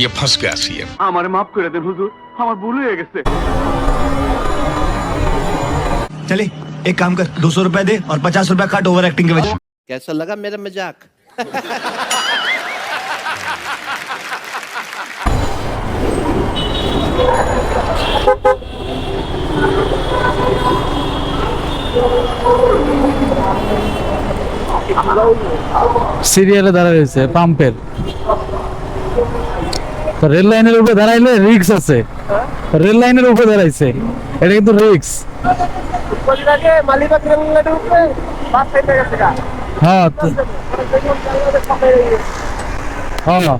ये फंस गया सीएम আমার মাফ করে দেন হুজুর আমার ভুল হয়ে গেছে चले एक काम कर दो सौ रुपए दे और पचास रुपए काट ओवर एक्टिंग के वजह कैसा लगा मेरा मजाक সিরিয়ালে দাঁড়ায় রয়েছে পাম্পের তো রেল লাইনের উপরে দাঁড়াইলে রিক্স আছে। রেল লাইনের উপরে দাঁড়াইছে। এটা কিন্তু রিক্স হ্যাঁ হ্যাঁ।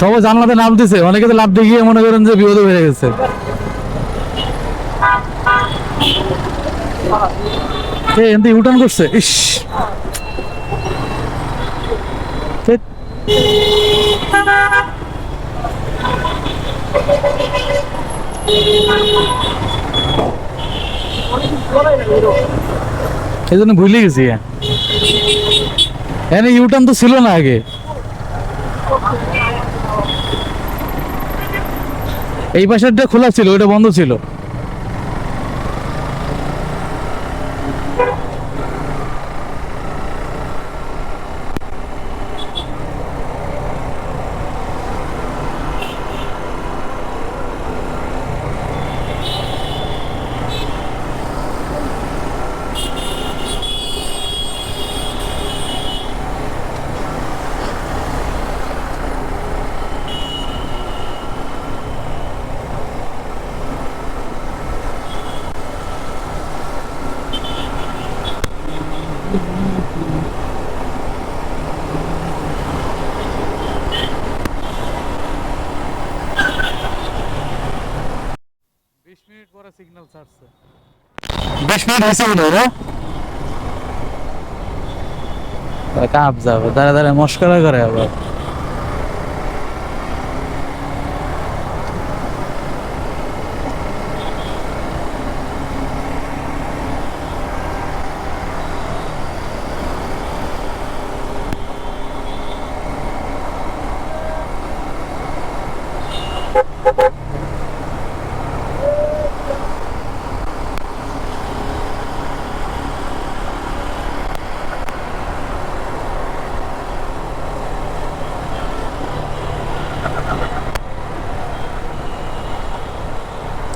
সবাই জানলাতে নামতেছে অনেকে তো লাভ দেখিয়ে মনে করেন যে বিপদে বেড়ে গেছে। এনতে ইউটার্ন করছে। ইস। এই জন্য ভুলে গেছি। এনে ইউটার্ন তো ছিল না আগে। এই পাশেরটা খোলা ছিল ওটা বন্ধ ছিল। বিশ মিনিট পরে সিগন্যাল ছাড়ছে। বিশ মিনিট হয়েছে মনে হয় কাপ যাবে দাঁড়া তারা মস্করা করে আবার।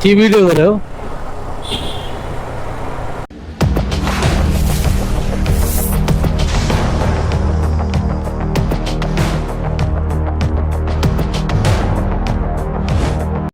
TV video there.